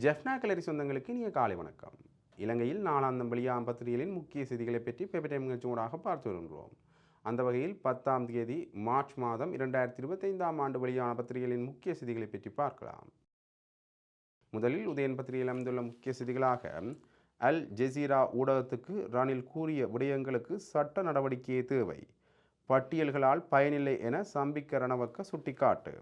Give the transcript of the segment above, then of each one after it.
ஜெஃப்னா கலரி சொந்தங்களுக்கு இனிய காலை வணக்கம். இலங்கையில் நாலாந்தம் வெளியாம் பத்திரிகைகளின் முக்கிய செய்திகளை பற்றி பேப்பர் டைம் பார்த்து வருகின்றோம். அந்த வகையில் பத்தாம் தேதி மார்ச் மாதம் இரண்டாயிரத்தி இருபத்தைந்தாம் ஆண்டு வெளியான பத்திரிகைகளின் முக்கிய செய்திகளை பற்றி பார்க்கலாம். முதலில் உதயன் பத்திரிகையில் அமைந்துள்ள முக்கிய செய்திகளாக அல் ஜெசீரா ஊடகத்துக்கு ரணில் கூறிய விடயங்களுக்கு சட்ட நடவடிக்கையே தேவை. பட்டியல்களால் பயனில்லை என சம்பிக்க ரணவக்க சுட்டிக்காட்டு.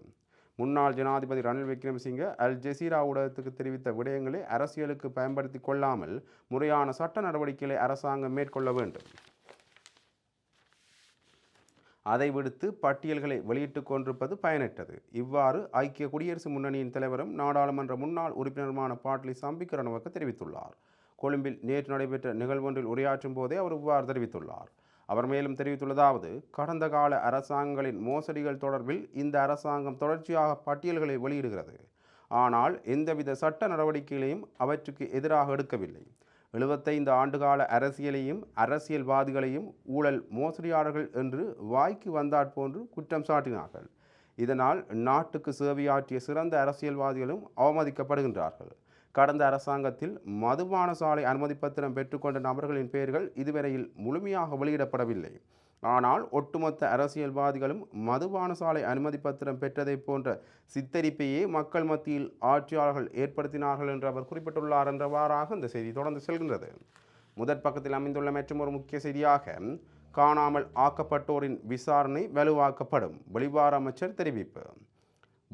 முன்னாள் ஜனாதிபதி ரணில் விக்ரமசிங்க அல் ஜெசீரா ஊடகத்துக்கு தெரிவித்த விடயங்களை அரசியலுக்கு பயன்படுத்தி கொள்ளாமல் முறையான சட்ட நடவடிக்கைகளை அரசாங்கம் மேற்கொள்ள வேண்டும். அதை விடுத்து பட்டியல்களை வெளியிட்டுக் கொண்டிருப்பது பயனற்றது. இவ்வாறு ஐக்கிய குடியரசு முன்னணியின் தலைவரும் நாடாளுமன்ற முன்னாள் உறுப்பினருமான பாட்லி சம்பிக்க ரணவக்க தெரிவித்துள்ளார். கொழும்பில் நேற்று நடைபெற்ற நிகழ்வொன்றில் உரையாற்றும் போதே அவர் இவ்வாறு தெரிவித்துள்ளார். அவர் மேலும் தெரிவித்துள்ளதாவது கடந்த கால அரசாங்கங்களின் மோசடிகள் தொடர்பில் இந்த அரசாங்கம் தொடர்ச்சியாக பட்டியல்களை வெளியிடுகிறது. ஆனால் எந்தவித சட்ட நடவடிக்கைகளையும் அவற்றுக்கு எதிராக எடுக்கவில்லை. எழுபத்தைந்து ஆண்டுகால அரசியலையும் அரசியல்வாதிகளையும் ஊழல் மோசடியாளர்கள் என்று வாய்க்கு வந்தாற் போன்று குற்றம் சாட்டினார்கள். இதனால் நாட்டுக்கு சேவையாற்றிய சிறந்த அரசியல்வாதிகளும் அவமதிக்கப்படுகின்றார்கள். கடந்த அரசாங்கத்தில் மதுபான சாலை அனுமதி பத்திரம் பெற்றுக்கொண்ட நபர்களின் பெயர்கள் இதுவரையில் முழுமையாக வெளியிடப்படவில்லை. ஆனால் ஒட்டுமொத்த அரசியல்வாதிகளும் மதுபான சாலை அனுமதி பத்திரம் பெற்றதை போன்ற சித்தரிப்பையே மக்கள் மத்தியில் ஆட்சியாளர்கள் ஏற்படுத்தினார்கள் என்று அவர் குறிப்பிட்டுள்ளார் என்றவாறாக இந்த செய்தி தொடர்ந்து செல்கின்றது. முதற் பக்கத்தில் அமைந்துள்ள மற்றும் ஒரு முக்கிய செய்தியாக காணாமல் ஆக்கப்பட்டோரின் விசாரணை வலுவாக்கப்படும் வெளிவார அமைச்சர் தெரிவிப்பு.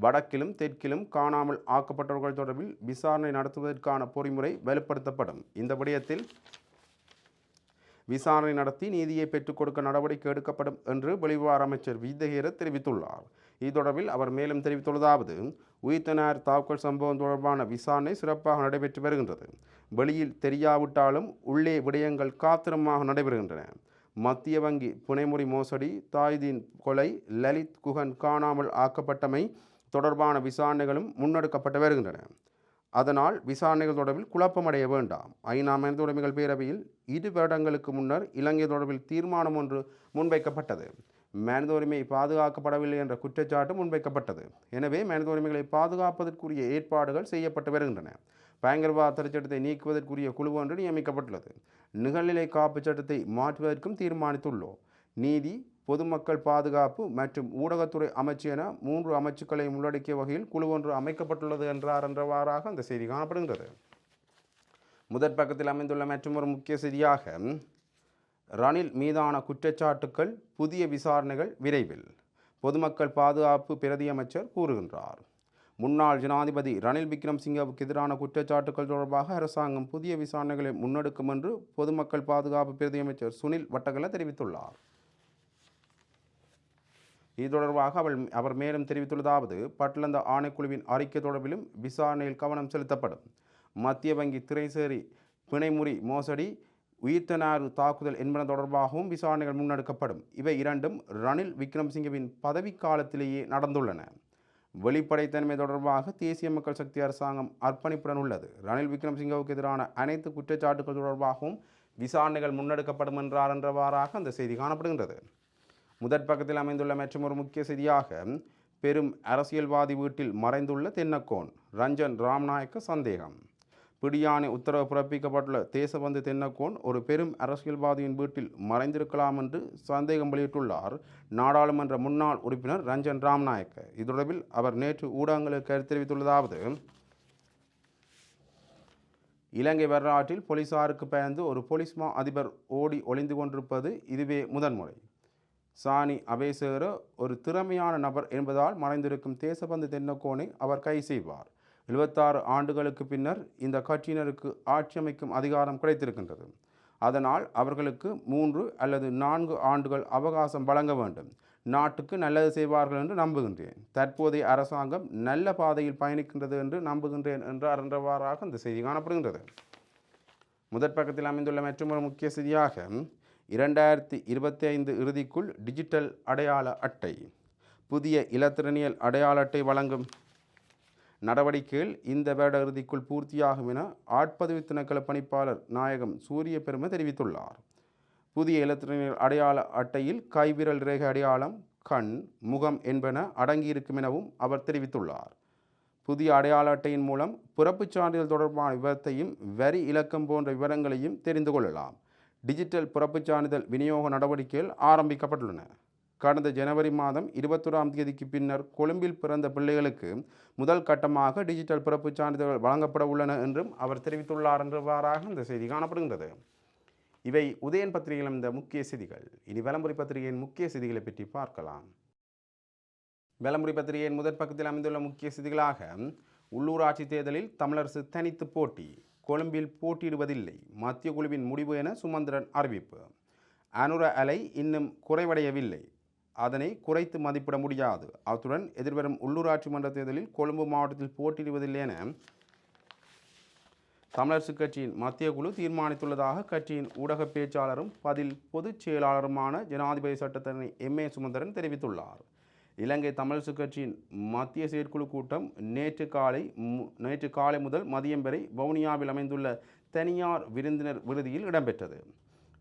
வடக்கிலும் தெற்கிலும் காணாமல் ஆக்கப்பட்டவர்கள் தொடர்பில் விசாரணை நடத்துவதற்கான பொறிமுறை வலுப்படுத்தப்படும். இந்த விடயத்தில் விசாரணை நடத்தி நீதியை பெற்றுக் கொடுக்க நடவடிக்கை எடுக்கப்படும் என்று வெளிவார அமைச்சர் விதகேர தெரிவித்துள்ளார். இது தொடர்பில் அவர் மேலும் தெரிவித்துள்ளதாவது உயிர்த்தனார் தாக்குதல் சம்பவம் தொடர்பான விசாரணை சிறப்பாக நடைபெற்று வருகின்றது. வெளியில் தெரியாவிட்டாலும் உள்ளே விடயங்கள் காத்திரமாக நடைபெறுகின்றன. மத்திய வங்கி புனைமுறி மோசடி தாய்தீன் கொலை லலித் குகன் காணாமல் ஆக்கப்பட்டமை தொடர்பான விசாரணைகளும் முன்னெடுக்கப்பட்டு வருகின்றன. அதனால் விசாரணைகள் தொடர்பில் குழப்பமடைய வேண்டாம். ஐநா மனித உரிமைகள் பேரவையில் இரு வருடங்களுக்கு முன்னர் இலங்கை தொடர்பில் தீர்மானம் ஒன்று முன்வைக்கப்பட்டது. மனித உரிமை பாதுகாக்கப்படவில்லை என்ற குற்றச்சாட்டு முன்வைக்கப்பட்டது. எனவே மனித உரிமைகளை பாதுகாப்பதற்குரிய ஏற்பாடுகள் செய்யப்பட்டு வருகின்றன. பயங்கரவாத தடை சட்டத்தை நீக்குவதற்குரிய குழு ஒன்று நியமிக்கப்பட்டுள்ளது. நிகழ்நிலை காப்பு சட்டத்தை மாற்றுவதற்கும் தீர்மானித்துள்ளோம். நீதி பொதுமக்கள் பாதுகாப்பு மற்றும் ஊடகத்துறை அமைச்சு என மூன்று அமைச்சுக்களை உள்ளடக்கிய வகையில் குழு ஒன்று அமைக்கப்பட்டுள்ளது என்றார் என்றவாறாக அந்த செய்தி காணப்படுகின்றது. முதற் பக்கத்தில் அமைந்துள்ள மற்றொரு முக்கிய செய்தியாக ரணில் மீதான குற்றச்சாட்டுக்கள் புதிய விசாரணைகள் விரைவில் பொதுமக்கள் பாதுகாப்பு பிரதியமைச்சர் கூறுகின்றார். முன்னாள் ஜனாதிபதி ரணில் விக்ரம்சிங்கவுக்கு எதிரான குற்றச்சாட்டுகள் தொடர்பாக அரசாங்கம் புதிய விசாரணைகளை முன்னெடுக்கும் என்று பொதுமக்கள் பாதுகாப்பு பிரதியமைச்சர் சுனில் வட்டகல தெரிவித்துள்ளார். இது தொடர்பாக அவள் அவர் மேலும் தெரிவித்துள்ளதாவது பட்லந்த ஆணைக்குழுவின் அறிக்கை தொடர்பிலும் விசாரணையில் கவனம் செலுத்தப்படும். மத்திய வங்கி திரைசேரி பிணைமுறி மோசடி உயிர்த்தனாறு தாக்குதல் என்பன தொடர்பாகவும் விசாரணைகள் முன்னெடுக்கப்படும். இவை இரண்டும் ரணில் விக்ரம்சிங்கவின் பதவிக்காலத்திலேயே நடந்துள்ளன. வெளிப்படைத்தன்மை தொடர்பாக தேசிய மக்கள் சக்தி அரசாங்கம் அர்ப்பணிப்புடன் உள்ளது. ரணில் விக்ரம்சிங்கவுக்கு எதிரான அனைத்து குற்றச்சாட்டுகள் தொடர்பாகவும் விசாரணைகள் முன்னெடுக்கப்படும் என்றார் என்றவாறாக அந்த செய்தி காணப்படுகின்றது. முதற் பக்கத்தில் அமைந்துள்ள மற்றும் ஒரு முக்கிய செய்தியாக பெரும் அரசியல்வாதி வீட்டில் மறைந்துள்ள தென்னக்கோன் ரஞ்சன் ராம்நாயக்க சந்தேகம். பிடியானை உத்தரவு பிறப்பிக்கப்பட்டுள்ள தேசபந்து தென்னக்கோன் ஒரு பெரும் அரசியல்வாதியின் வீட்டில் மறைந்திருக்கலாம் என்று சந்தேகம் வெளியிட்டுள்ளார். நாடாளுமன்ற முன்னாள் உறுப்பினர் ரஞ்சன் ராம்நாயக்க. இது தொடர்பில் அவர் நேற்று ஊடகங்களுக்கு கருத்து தெரிவித்துள்ளதாவது இலங்கை வரலாற்றில் போலீசாருக்கு பயந்து ஒரு போலீஸ் மா அதிபர் ஓடி ஒளிந்து கொண்டிருப்பது இதுவே முதன்முறை. சாணி அபேசேர ஒரு திறமையான நபர் என்பதால் மறைந்திருக்கும் தேசபந்து தென்னக்கோனை அவர் கை செய்வார். எழுபத்தாறு ஆண்டுகளுக்கு பின்னர் இந்த கட்சியினருக்கு ஆட்சி அமைக்கும் அதிகாரம் கிடைத்திருக்கின்றது. அதனால் அவர்களுக்கு மூன்று அல்லது நான்கு ஆண்டுகள் அவகாசம் வழங்க வேண்டும். நாட்டுக்கு நல்லது செய்வார்கள் என்று நம்புகின்றேன். தற்போதைய அரசாங்கம் நல்ல பாதையில் பயணிக்கின்றது என்று நம்புகின்றேன் என்றார் என்றவாறாக இந்த செய்தி காணப்படுகின்றது. முதற் பக்கத்தில் அமைந்துள்ள மற்றொரு முக்கிய செய்தியாக இரண்டாயிரத்தி இருபத்தி ஐந்து இறுதிக்குள் டிஜிட்டல் அடையாள அட்டை. புதிய இலத்திரனியல் அடையாள அட்டை வழங்கும். நடவடிக்கைகள் இந்த வருட இறுதிக்குள் பூர்த்தியாகும் என ஆட்பதிவு திணைக்கள பணிப்பாளர் நாயகம் சூரிய பெருமை தெரிவித்துள்ளார். புதிய இலத்திரனியல் அடையாள அட்டையில் கைவிரல் ரேகை அடையாளம் கண் முகம் என்பன அடங்கியிருக்கும் எனவும் அவர் தெரிவித்துள்ளார். புதிய அடையாள அட்டையின் மூலம் பிறப்புச் சான்றிதழ் தொடர்பான விவரத்தையும் வரி இலக்கம் போன்ற விவரங்களையும் தெரிந்து கொள்ளலாம். டிஜிட்டல் பிறப்புச் சான்றிதழ் விநியோக நடவடிக்கைகள் ஆரம்பிக்கப்பட்டுள்ளன. கடந்த ஜனவரி மாதம் இருபத்தொராம் தேதிக்கு பின்னர் கொழும்பில் பிறந்த பிள்ளைகளுக்கு முதல் கட்டமாக டிஜிட்டல் பிறப்புச் சான்றிதழ்கள் வழங்கப்பட உள்ளன என்றும் அவர் தெரிவித்துள்ளார் என்றவாறாக இந்த செய்தி காணப்படுகின்றது. இவை உதயன் பத்திரிகையில் இந்த முக்கிய செய்திகள். இனி வலம்புரி பத்திரிகையின் முக்கிய செய்திகளை பற்றி பார்க்கலாம். வலம்புரி பத்திரிகையின் முதற் பக்கத்தில் அமைந்துள்ள முக்கிய செய்திகளாக உள்ளூராட்சி தேர்தலில் தமிழரசு தனித்து போட்டி. கொழும்பில் போட்டியிடுவதில்லை. மத்திய குழுவின் முடிவு என சுமந்திரன் அறிவிப்பு. அனுர அலை இன்னும் குறைவடையவில்லை. அதனை குறைத்து மதிப்பிட முடியாது. அத்துடன் எதிர்வரும் உள்ளூராட்சி மன்ற தேர்தலில் கொழும்பு மாவட்டத்தில் போட்டியிடுவதில்லை என தமிழரசு கட்சியின் மத்திய குழு தீர்மானித்துள்ளதாக கட்சியின் ஊடக பேச்சாளரும் பதில் பொதுச் செயலாளருமான ஜனாதிபதி சட்டத்தரணி எம் ஏ சுமந்திரன் தெரிவித்துள்ளார். இலங்கை தமிழரசு கட்சியின் மத்திய செயற்குழு கூட்டம் நேற்று காலை மு- நேற்று காலை முதல் மதியம் வரை வவுனியாவில் அமைந்துள்ள தனியார் விருந்தினர் விடுதியில் இடம்பெற்றது.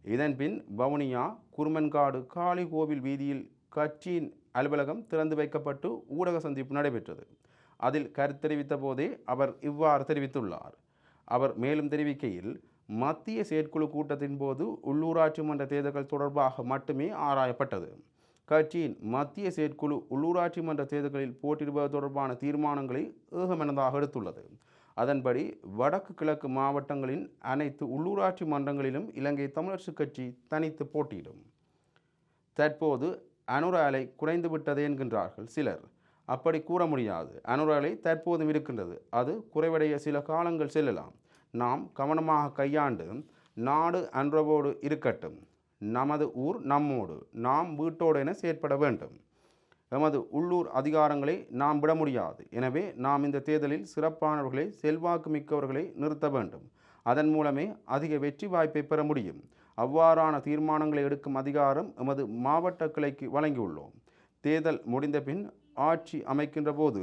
இதன்பின் வவுனியா குருமன்காடு காளி கோவில் வீதியில் கட்சியின் அலுவலகம் திறந்து வைக்கப்பட்டு ஊடக சந்திப்பு நடைபெற்றது. அதில் கருத்து தெரிவித்த போதே அவர் இவ்வாறு தெரிவித்துள்ளார். அவர் மேலும் தெரிவிக்கையில் மத்திய செயற்குழு கூட்டத்தின் போது உள்ளூராட்சி மன்ற தேர்தல்கள் தொடர்பாக மட்டுமே ஆராயப்பட்டது. கட்சியின் மத்திய செயற்குழு உள்ளூராட்சி மன்ற தேர்தல்களில் போட்டியிடுவது தொடர்பான தீர்மானங்களை ஏகமெனதாக எடுத்துள்ளது. அதன்படி வடக்கு கிழக்கு மாவட்டங்களின் அனைத்து உள்ளூராட்சி மன்றங்களிலும் இலங்கை தமிழரசு கட்சி தனித்து போட்டியிடும். தற்போது அனுர அலை குறைந்து விட்டது என்கின்றார்கள் சிலர். அப்படி கூற முடியாது. அனுர அலை தற்போதும் இருக்கின்றது. அது குறைவடைய சில காலங்கள் செல்லலாம். நாம் கவனமாக கையாண்டு நாடு அன்றவோடு இருக்கட்டும். நமது ஊர் நம்மோடு நாம் வீட்டோடு என செயற்பட வேண்டும். எமது உள்ளூர் அதிகாரங்களை நாம் விட முடியாது. எனவே நாம் இந்த தேர்தலில் சிறப்பானவர்களை செல்வாக்கு மிக்கவர்களை நிறுத்த வேண்டும். அதன் மூலமே அதிக வெற்றி வாய்ப்பை பெற முடியும். அவ்வாறான தீர்மானங்களை எடுக்கும் அதிகாரம் எமது மாவட்ட கிளைக்கு வழங்கியுள்ளோம். தேர்தல் முடிந்த பின் ஆட்சி அமைக்கின்ற போது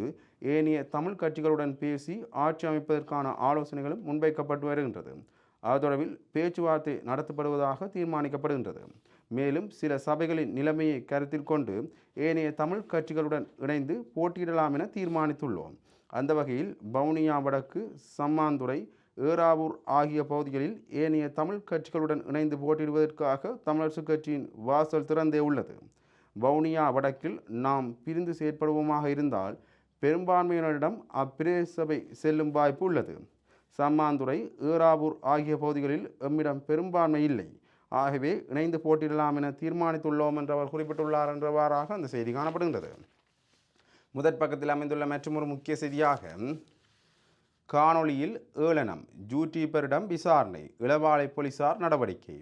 ஏனைய தமிழ் கட்சிகளுடன் பேசி ஆட்சி அமைப்பதற்கான ஆலோசனைகளும் முன்வைக்கப்பட்டு வருகின்றது. அது தொடர்பில் பேச்சுவார்த்தை நடத்தப்படுவதாக தீர்மானிக்கப்படுகின்றது. மேலும் சில சபைகளின் நிலைமையை கருத்தில் கொண்டு ஏனைய தமிழ் கட்சிகளுடன் இணைந்து போட்டியிடலாம் என தீர்மானித்துள்ளோம். அந்த வகையில் வவுனியா வடக்கு சம்மாந்துறை ஏறாவூர் ஆகிய பகுதிகளில் ஏனைய தமிழ் கட்சிகளுடன் இணைந்து போட்டியிடுவதற்காக தமிழரசு கட்சியின் வாசல் திறந்தே உள்ளது. வவுனியா வடக்கில் நாம் பிரிந்து செயற்படுவோமாக இருந்தால் பெரும்பான்மையினரிடம் அப்பிரதேச சபை செல்லும் வாய்ப்பு உள்ளது. சம்மாந்துறை ஏறாவூர் ஆகிய பகுதிகளில் எம்மிடம் பெரும்பான்மை இல்லை. ஆகவே இணைந்து போட்டியிடலாம் என தீர்மானித்துள்ளோம் என்று அவர் குறிப்பிட்டுள்ளார் என்றவாறாக அந்த செய்தி காணப்படுகின்றது. முதற் பக்கத்தில் அமைந்துள்ள மற்றொரு முக்கிய செய்தியாக காணொளியில் ஏளனம் ஜூடியூபரிடம் விசாரணை இளவாலை போலீசார் நடவடிக்கை.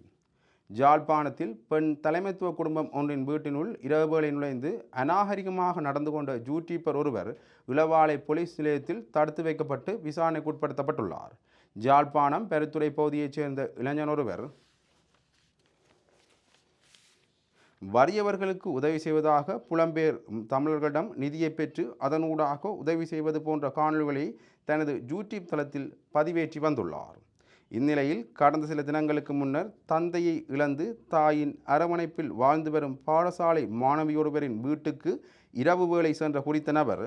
ஜாழ்ப்பாணத்தில் பெண் தலைமைத்துவ குடும்பம் ஒன்றின் வீட்டினுள் இரவு வேளை நுழைந்து அநாகரிகமாக நடந்து கொண்ட ஜூட்டீப்பர் ஒருவர் இளவாலை போலீஸ் நிலையத்தில் தடுத்து வைக்கப்பட்டு விசாரணைக்கு உட்படுத்தப்பட்டுள்ளார். ஜாழ்ப்பாணம் பெருத்துறை பகுதியைச் சேர்ந்த இளைஞன் ஒருவர் வறியவர்களுக்கு உதவி செய்வதாக புலம்பெயர் தமிழர்களிடம் நிதியை பெற்று அதனூடாக உதவி செய்வது போன்ற காணொலிகளை தனது யூடியூப் தளத்தில் பதிவேற்றி வந்துள்ளார். இந்நிலையில் கடந்த சில தினங்களுக்கு முன்னர் தந்தையை இழந்து தாயின் அரவணைப்பில் வாழ்ந்து வரும் பாடசாலை மாணவியொருவரின் வீட்டுக்கு இரவு வேளை சென்ற குறித்த நபர்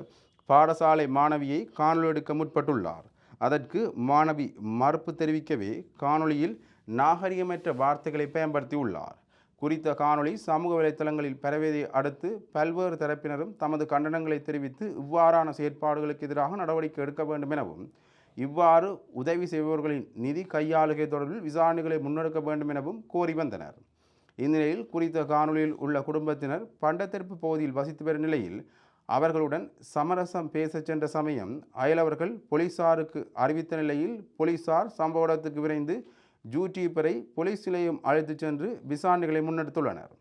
பாடசாலை மாணவியை காணொளி எடுக்க முற்பட்டுள்ளார். அதற்கு மாணவி மறுப்பு தெரிவிக்கவே காணொளியில் நாகரிகமற்ற வார்த்தைகளை பயன்படுத்தியுள்ளார். குறித்த காணொளி சமூக வலைத்தளங்களில் பரவியதை அடுத்து பல்வேறு தரப்பினரும் தமது கண்டனங்களை தெரிவித்து இவ்வாறான செயற்பாடுகளுக்கு எதிராக நடவடிக்கை எடுக்க வேண்டும் எனவும் இவ்வாறு உதவி செய்பவர்களின் நிதி கையாளுகை தொடர்பில் விசாரணைகளை முன்னெடுக்க வேண்டும் எனவும் கோரி வந்தனர். இந்நிலையில் குறித்த காணொளியில் உள்ள குடும்பத்தினர் பண்டத்தெருப்பு பகுதியில் வசித்து வரும் நிலையில் அவர்களுடன் சமரசம் பேசச் சென்ற சமயம் அயலவர்கள் போலீசாருக்கு அறிவித்த நிலையில் போலீசார் சம்பவ இடத்துக்கு விரைந்து ஜூடியூப்பரை போலீஸ் நிலையம் அழைத்துச் சென்று விசாரணைகளை முன்னெடுத்துள்ளனர்.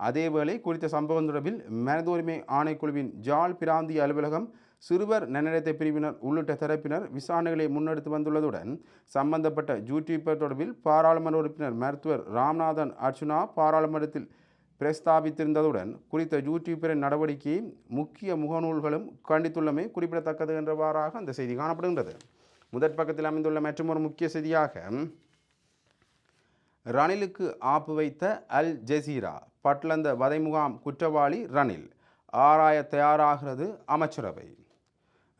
அதேவேளை குறித்த சம்பவம் தொடர்பில் மனித உரிமை ஆணைக்குழுவின் ஜாழ் பிராந்திய அலுவலகம் சிறுவர் நன்னடத்தை பிரிவினர் உள்ளிட்ட தரப்பினர் விசாரணைகளை முன்னெடுத்து வந்துள்ளதுடன் சம்பந்தப்பட்ட ஜூடியூப்பர் தொடர்பில் பாராளுமன்ற உறுப்பினர் மருத்துவர் ராம்நாதன் அர்ச்சுனா பாராளுமன்றத்தில் பிரஸ்தாபித்திருந்ததுடன் குறித்த யூடியூபரின் நடவடிக்கையை முக்கிய முகநூல்களும் கண்டித்துள்ளமை குறிப்பிடத்தக்கது என்றவாறாக அந்த செய்தி காணப்படுகின்றது. முதற் பக்கத்தில் அமைந்துள்ள மற்றொரு முக்கிய செய்தியாக ரணிலுக்கு ஆப்பு வைத்த அல் ஜெசீரா பட்லந்த வதைமுகாம் குற்றவாளி ரணில் ஆராய தயாராகிறது அமைச்சரவை.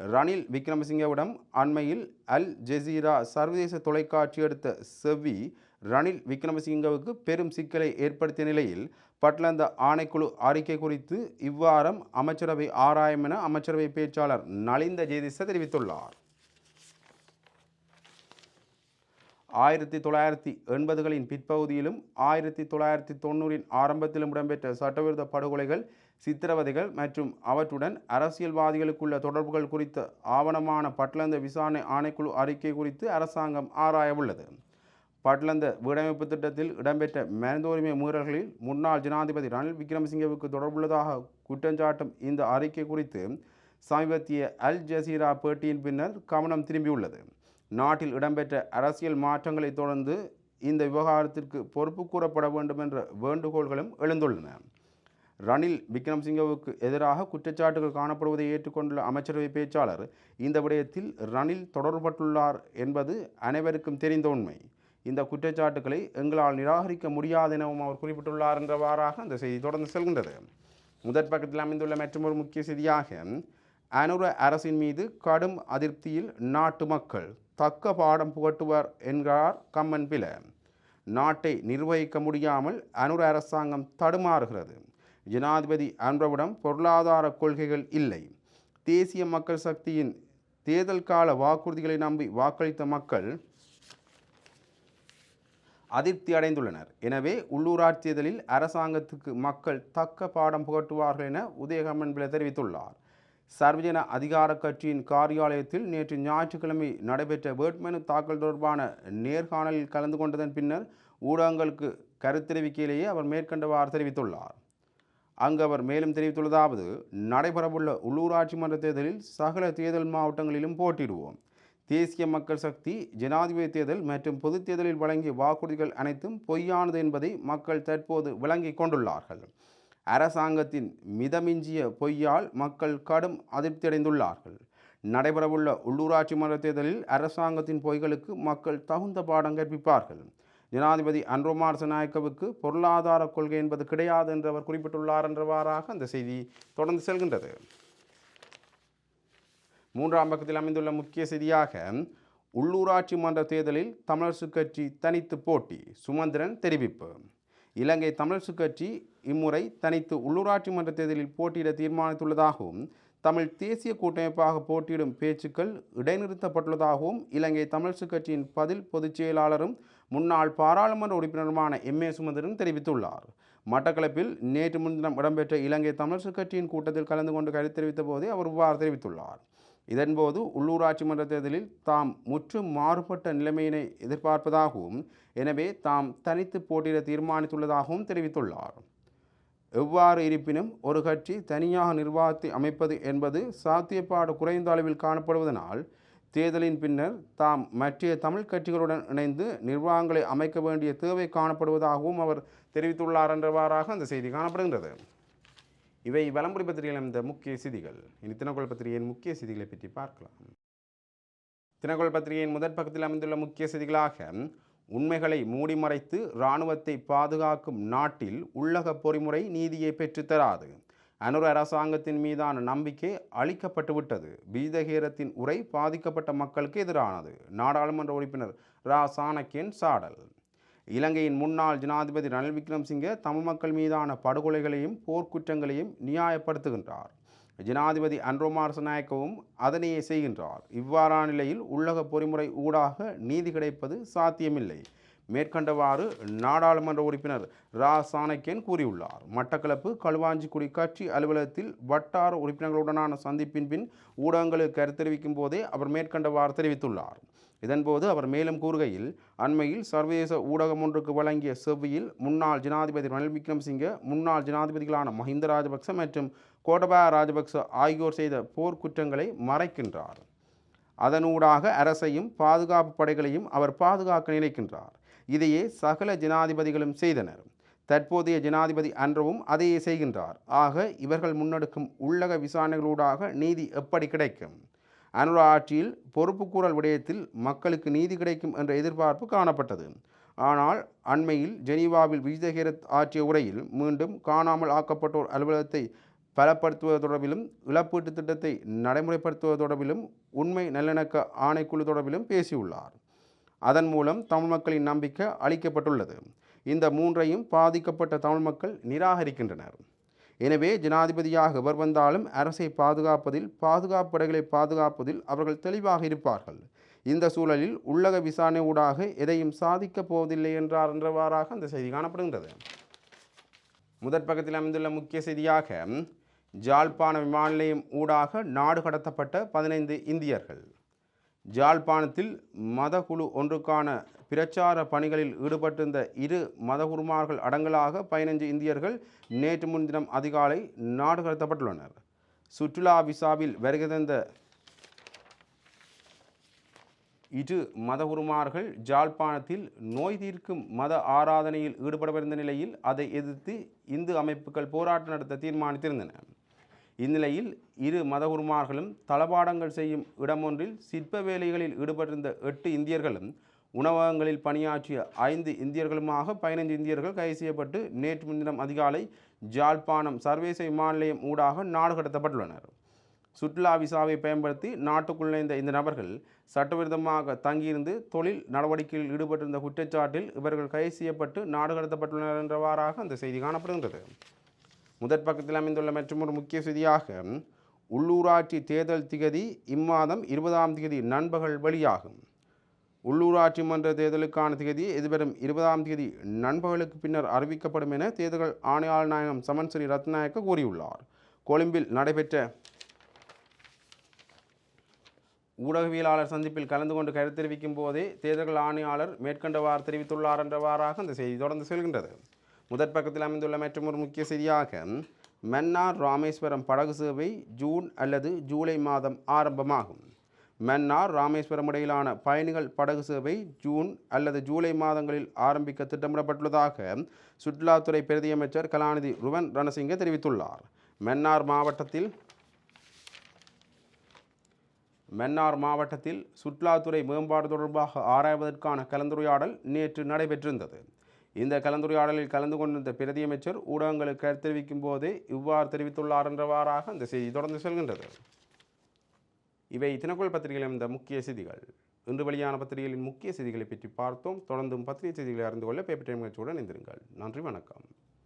ரணில் விக்ரமசிங்கவிடம் அண்மையில் அல் ஜெசீரா சர்வதேச தொலைக்காட்சி எடுத்த செவ்வி ரணில் விக்ரமசிங்கவுக்கு பெரும் சிக்கலை ஏற்படுத்திய நிலையில் பட்லந்த ஆணைக்குழு அறிக்கை குறித்து இவ்வாரம் அமைச்சரவை ஆராயும் என அமைச்சரவை பேச்சாளர் நலிந்த ஜெயதிச தெரிவித்துள்ளார். ஆயிரத்தி தொள்ளாயிரத்தி எண்பதுகளின் பிற்பகுதியிலும் ஆயிரத்தி தொள்ளாயிரத்தி தொண்ணூறின் ஆரம்பத்திலும் இடம்பெற்ற சட்டவிரோத படுகொலைகள் சித்திரவதைகள் மற்றும் அவற்றுடன் அரசியல்வாதிகளுக்குள்ள தொடர்புகள் குறித்த ஆவணமான பட்லந்த விசாரணை ஆணைக்குழு அறிக்கை குறித்து அரசாங்கம் ஆராயவுள்ளது. பட்லந்த வீடமைப்பு திட்டத்தில் இடம்பெற்ற மனிதோரிமை மீறல்களில் முன்னாள் ஜனாதிபதி ரணில் விக்ரமசிங்கவுக்கு தொடர்புள்ளதாக குற்றஞ்சாட்டும் இந்த அறிக்கை குறித்து சமீபத்திய அல் ஜசீரா பேட்டியின் பின்னர் கவனம் திரும்பியுள்ளது. நாட்டில் இடம்பெற்ற அரசியல் மாற்றங்களை தொடர்ந்து இந்த விவகாரத்திற்கு பொறுப்பு கூறப்பட வேண்டும் என்ற வேண்டுகோள்களும் எழுந்துள்ளன. ரணில் விக்ரம்சிங்கவுக்கு எதிராக குற்றச்சாட்டுகள் காணப்படுவதை ஏற்றுக்கொண்டுள்ள அமைச்சரவை பேச்சாளர் இந்த விடயத்தில் ரணில் தொடர்பட்டுள்ளார் என்பது அனைவருக்கும் தெரிந்த உண்மை. இந்த குற்றச்சாட்டுக்களை எங்களால் நிராகரிக்க முடியாது எனவும் அவர் குறிப்பிட்டுள்ளார் என்றவாறாக அந்த செய்தி தொடர்ந்து செல்கின்றது. முதற் பக்கத்தில் அமைந்துள்ள மற்றொரு முக்கிய செய்தியாக அனுர அரசின் மீது கடும் அதிருப்தியில் நாட்டு மக்கள் தக்க பாடம் புகட்டுவர் என்கிறார் கம்மன் பில நாட்டை நிர்வகிக்க முடியாமல் அனுர அரசாங்கம் தடுமாறுகிறது. ஜனாதிபதி அன்ரவிடம் பொருளாதார கொள்கைகள் இல்லை. தேசிய மக்கள் சக்தியின் தேர்தல் கால வாக்குறுதிகளை நம்பி வாக்களித்த மக்கள் அதிருப்தி அடைந்துள்ளனர். எனவே உள்ளூராட்சி தேர்தலில் அரசாங்கத்துக்கு மக்கள் தக்க பாடம் புகட்டுவார்கள் என உதயகமன் பிள்ளை தெரிவித்துள்ளார். சர்வஜன அதிகார கட்சியின் காரியாலயத்தில் நேற்று ஞாயிற்றுக்கிழமை நடைபெற்ற வேட்புமனு தாக்கல் தொடர்பான நேர்காணலில் கலந்து கொண்டதன் பின்னர் ஊடகங்களுக்கு கருத்தெரிவிக்கையிலேயே அவர் மேற்கண்டவாறு தெரிவித்துள்ளார். அங்கு அவர் மேலும் தெரிவித்துள்ளதாவது நடைபெறவுள்ள உள்ளூராட்சி மன்ற தேர்தலில் சகல தேர்தல் மாவட்டங்களிலும் போட்டியிடுவோம். தேசிய மக்கள் சக்தி ஜனாதிபதி தேர்தல் மற்றும் பொதுத் தேர்தலில் வழங்கிய வாக்குறுதிகள் அனைத்தும் பொய்யானது என்பதை மக்கள் தற்போது விளங்கிக் கொண்டுள்ளார்கள். அரசாங்கத்தின் மிதமிஞ்சிய பொய்யால் மக்கள் கடும் அதிருப்தியடைந்துள்ளார்கள். நடைபெறவுள்ள உள்ளூராட்சி மன்ற தேர்தலில் அரசாங்கத்தின் பொய்களுக்கு மக்கள் தகுந்த பாடம் கற்பிப்பார்கள். ஜனாதிபதி அன்ரோமார் சநாயக்கவுக்கு பொருளாதார கொள்கை என்பது கிடையாது என்று அவர் குறிப்பிட்டுள்ளார் என்றவாறாக அந்த செய்தி தொடர்ந்து செல்கின்றது. மூன்றாம் பக்கத்தில் அமைந்துள்ள முக்கிய செய்தியாக உள்ளூராட்சி மன்ற தேர்தலில் தமிழரசு கட்சி தனித்து போட்டி சுமந்திரன் தெரிவிப்பு. இலங்கை தமிழரசு கட்சி இம்முறை தனித்து உள்ளூராட்சி மன்ற தேர்தலில் போட்டியிட தீர்மானித்துள்ளதாகவும் தமிழ் தேசிய கூட்டமைப்பாக போட்டியிடும் பேச்சுக்கள் இடைநிறுத்தப்பட்டுள்ளதாகவும் இலங்கை தமிழரசு கட்சியின் பதில் பொதுச் செயலாளரும் முன்னாள் பாராளுமன்ற உறுப்பினருமான எம். ஏ. சுமந்திரன் தெரிவித்துள்ளார். மட்டக்களப்பில் நேற்று முன்தினம் இடம்பெற்ற இலங்கை தமிழரசு கட்சியின் கூட்டத்தில் கலந்து கொண்டு கருத்து தெரிவித்த போதே அவர் இவ்வாறு தெரிவித்துள்ளார். இதன்போது உள்ளூராட்சி மன்ற தேர்தலில் தாம் முற்றும் மாறுபட்ட நிலைமையினை எதிர்பார்ப்பதாகவும் எனவே தாம் தனித்து போட்டியிட தீர்மானித்துள்ளதாகவும் தெரிவித்துள்ளார். எவ்வாறு இருப்பினும் ஒரு கட்சி தனியாக நிர்வாகத்தை அமைப்பது என்பது சாத்தியப்பாடு குறைந்த அளவில் காணப்படுவதனால் தேர்தலின் பின்னர் தாம் மற்ற தமிழ் கட்சிகளுடன் இணைந்து நிர்வாகங்களை அமைக்க வேண்டிய தேவை காணப்படுவதாகவும் அவர் தெரிவித்துள்ளார் என்றவாறாக அந்த செய்தி காணப்படுகின்றது. இவை வலம்புரி பத்திரிகையில் இந்த முக்கிய செய்திகள். இனி தினக்குள் பத்திரிகையின் முக்கிய செய்திகளை பற்றி பார்க்கலாம். தினக்குள் பத்திரிகையின் முதற் பக்கத்தில் அமைந்துள்ள முக்கிய செய்திகளாக உண்மைகளை மூடி மறைத்து இராணுவத்தை பாதுகாக்கும் நாட்டில் உள்ளக பொறிமுறை நீதியை பெற்றுத்தராது அனுர அரசாங்கத்தின் மீதான நம்பிக்கை அளிக்கப்பட்டுவிட்டது பீதகேரத்தின் உரை பாதிக்கப்பட்ட மக்களுக்கு எதிரானது. நாடாளுமன்ற உறுப்பினர் ரா. சாணக்கியன் சாடல். இலங்கையின் முன்னாள் ஜனாதிபதி ரணில் விக்ரம்சிங்கே தமிழ் மக்கள் மீதான படுகொலைகளையும் போர்க்குற்றங்களையும் நியாயப்படுத்துகின்றார். ஜனாதிபதி அன்ரோமார் நாயக்கவும் அதனையே செய்கின்றார். இவ்வாறான நிலையில் உள்ளக பொறிமுறை ஊடாக நீதி கிடைப்பது சாத்தியமில்லை. மேற்கண்டவாறு நாடாளுமன்ற உறுப்பினர் ரா. சாணக்கியன் கூறியுள்ளார். மட்டக்களப்பு களுவாஞ்சிக்குடி கட்சி அலுவலகத்தில் வட்டார உறுப்பினர்களுடனான சந்திப்பின் பின் ஊடகங்களுக்கு கருத்தெரிவிக்கும் போதே அவர் மேற்கண்டவாறு தெரிவித்துள்ளார். இதன்போது அவர் மேலும் கூறுகையில் அண்மையில் சர்வதேச ஊடகம் ஒன்றுக்கு வழங்கிய செவ்வியில் முன்னாள் ஜனாதிபதி ரணில் விக்ரம்சிங்க முன்னாள் ஜனாதிபதிகளான மஹிந்த ராஜபக்ச மற்றும் கோடபாய ராஜபக்ச ஆகியோர் செய்த போர்க்குற்றங்களை மறைக்கின்றார். அதனூடாக அரசையும் பாதுகாப்பு படைகளையும் அவர் பாதுகாக்க நினைக்கின்றார். இதையே சகல ஜனாதிபதிகளும் செய்தனர். தற்போதைய ஜனாதிபதி அன்றவும் அதையே செய்கின்றார். ஆக இவர்கள் முன்னெடுக்கும் உள்ளக விசாரணைகளூடாக நீதி எப்படி கிடைக்கும்? அனுரா ஆட்சியில் பொறுப்புக்கூறல் விடயத்தில் மக்களுக்கு நீதி கிடைக்கும் என்ற எதிர்பார்ப்பு காணப்பட்டது. ஆனால் அண்மையில் ஜெனீவாவில் விஜயகிரத் ஆற்றிய உரையில் மீண்டும் காணாமல் ஆக்கப்பட்டோர் அலுவலகத்தை பலப்படுத்துவது தொடர்பிலும் இழப்பீட்டுத் திட்டத்தை நடைமுறைப்படுத்துவது தொடர்பிலும் உண்மை நல்லிணக்க ஆணைக்குழு தொடர்பிலும் பேசியுள்ளார். அதன் மூலம் தமிழ் மக்களின் நம்பிக்கை அளிக்கப்பட்டுள்ளது இந்த மூன்றையும் பாதிக்கப்பட்ட தமிழ் மக்கள் நிராகரிக்கின்றனர். எனவே ஜனாதிபதியாக எவர் வந்தாலும் அரசை பாதுகாப்பதில் பாதுகாப்பு படைகளை பாதுகாப்பதில் அவர்கள் தெளிவாக இருப்பார்கள். இந்த சூழலில் உள்ளக விசாரணை ஊடாக எதையும் சாதிக்கப் போவதில்லை என்றார் என்றவாறாக அந்த செய்தி காணப்படுகின்றது. முதற் பக்கத்தில் அமைந்துள்ள முக்கிய செய்தியாக ஜாழ்ப்பாண விமான நிலையம் ஊடாக நாடு கடத்தப்பட்ட பதினைந்து இந்தியர்கள். ஜாழ்ப்பாணத்தில் மதகுழு ஒன்றுக்கான பிரச்சார பணிகளில் ஈடுபட்டிருந்த இரு மதகுருமார்கள் அடங்கலாக பதினைஞ்சு இந்தியர்கள் நேற்று முன்தினம் அதிகாலை நாடு கடத்தப்பட்டுள்ளனர். சுற்றுலா விசாவில் வருகை தந்த இரு மதகுருமார்கள் ஜாழ்ப்பாணத்தில் நோய் தீர்க்கும் மத ஆராதனையில் ஈடுபடவிருந்த நிலையில் அதை எதிர்த்து இந்து அமைப்புகள் போராட்டம் நடத்த தீர்மானித்திருந்தன. இந்நிலையில் இரு மதகுருமார்களும் தளபாடங்கள் செய்யும் இடமொன்றில் சிற்ப வேலைகளில் ஈடுபட்டிருந்த எட்டு இந்தியர்களும் உணவகங்களில் பணியாற்றிய ஐந்து இந்தியர்களுமாக பதினைந்து இந்தியர்கள் கைது செய்யப்பட்டு நேற்று முன்தினம் அதிகாலை ஜாழ்ப்பாணம் சர்வதேச விமான நிலையம் ஊடாக நாடு கடத்தப்பட்டுள்ளனர். சுற்றுலா விசாவை பயன்படுத்தி நாட்டுக்குள் நுழைந்த இந்த நபர்கள் சட்டவிரோதமாக தங்கியிருந்து தொழில் நடவடிக்கையில் ஈடுபட்டிருந்த குற்றச்சாட்டில் இவர்கள் கைது செய்யப்பட்டு நாடு கடத்தப்பட்டுள்ளனர் என்றவாறாக அந்த செய்தி காணப்படுகின்றது. முதற் பக்கத்தில் அமைந்துள்ள மற்றொரு முக்கிய செய்தியாக உள்ளூராட்சி தேர்தல் திகதி இம்மாதம் இருபதாம் தேதி நண்பகல் வெளியாகும் உள்ளூராட்சி மன்ற தேர்தலுக்கான திகதி எதிர்வரும் இருபதாம் தேதி நண்பகலுக்கு பின்னர் அறிவிக்கப்படும் என தேர்தல் ஆணையாளர் நாயகம் சமன் ஸ்ரீ ரத்நாயக்க கூறியுள்ளார். கொழும்பில் நடைபெற்ற ஊடகவியலாளர் சந்திப்பில் கலந்து கொண்டு கருத்து தெரிவிக்கும் போதே தேர்தல் ஆணையாளர் மேற்கண்டவாறு தெரிவித்துள்ளார் என்றவாறாக அந்த செய்தி தொடர்ந்து செல்கின்றது. முதற் பக்கத்தில் அமைந்துள்ள மற்றொரு முக்கிய செய்தியாக மன்னார் ராமேஸ்வரம் படகு சேவை ஜூன் அல்லது ஜூலை மாதம் ஆரம்பமாகும். மன்னார் ராமேஸ்வரம் இடையிலான பயணிகள் படகு சேவை ஜூன் அல்லது ஜூலை மாதங்களில் ஆரம்பிக்க திட்டமிடப்பட்டுள்ளதாக சுற்றுலாத்துறை பிரதியமைச்சர் கலாநிதி ருவன் ரணசிங்க தெரிவித்துள்ளார். மன்னார் மாவட்டத்தில் மன்னார் மாவட்டத்தில் சுற்றுலாத்துறை மேம்பாடு தொடர்பாக ஆராய்வதற்கான கலந்துரையாடல் நேற்று நடைபெற்றிருந்தது. இந்த கலந்துரையாடலில் கலந்து கொண்டிருந்த பிரதியமைச்சர் ஊடகங்களுக்கு கருத்து தெரிவிக்கும் போதே இவ்வாறு தெரிவித்துள்ளார் என்றவாறாக அந்த செய்தி தொடர்ந்து செல்கின்றது. இவை தினக்குள் பத்திரிகையில் இந்த முக்கிய செய்திகள். இன்று வெளியான பத்திரிகைகளின் முக்கிய செய்திகளை பற்றி பார்த்தோம். தொடர்ந்தும் பத்திரிகை செய்திகளை அறிந்து கொள்ள பேப்பர் டைம் நிகழ்ச்சியுடன் இணைந்திருங்கள். நன்றி வணக்கம்.